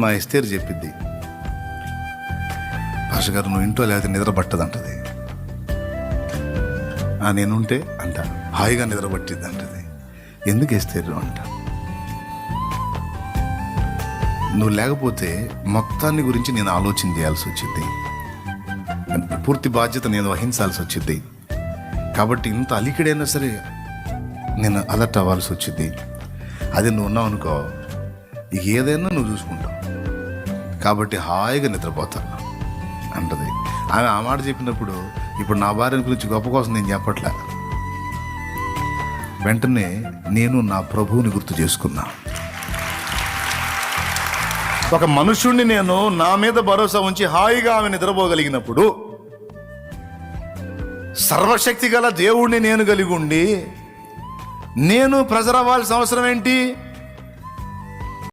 మా ఎస్తేరు చెప్పిద్ది. భాష గారు నువ్వు ఇంట్లో లేకపోతే నిద్ర పట్టదంటది. ఆ నేనుంటే అంట హాయిగా నిద్ర పట్టిద్ది అంటది ఎందుకు ఎస్తేరు అంట? నువ్వు లేకపోతే మొత్తాన్ని గురించి నేను ఆలోచన చేయాల్సి వచ్చింది పూర్తి బాధ్యత నేను వహించాల్సి వచ్చింది కాబట్టి ఇంత అలికిడైనా సరే నేను అలర్ట్ అవ్వాల్సి వచ్చింది అది నువ్వు ఉన్నావు అనుకో ఏదైనా నువ్వు చూసుకుంటావు. కాబట్టి హాయిగా నిద్రపోతాను. అంటది. ఆమె ఆ మాట చెప్పినప్పుడు ఇప్పుడు నా భార్య గురించి గొప్ప కోసం నేను చెప్పట్లే? వెంటనే నేను నా ప్రభువుని గుర్తు చేసుకున్నా. ఒక మనుషుణ్ణి నేను నా మీద భరోసా ఉంచి హాయిగా ఆమె నిద్రపోగలిగినప్పుడు సర్వశక్తి గల దేవుణ్ణి నేను కలిగి ఉండి నేను ప్రజరవ్వాల్సిన అవసరం ఏంటి?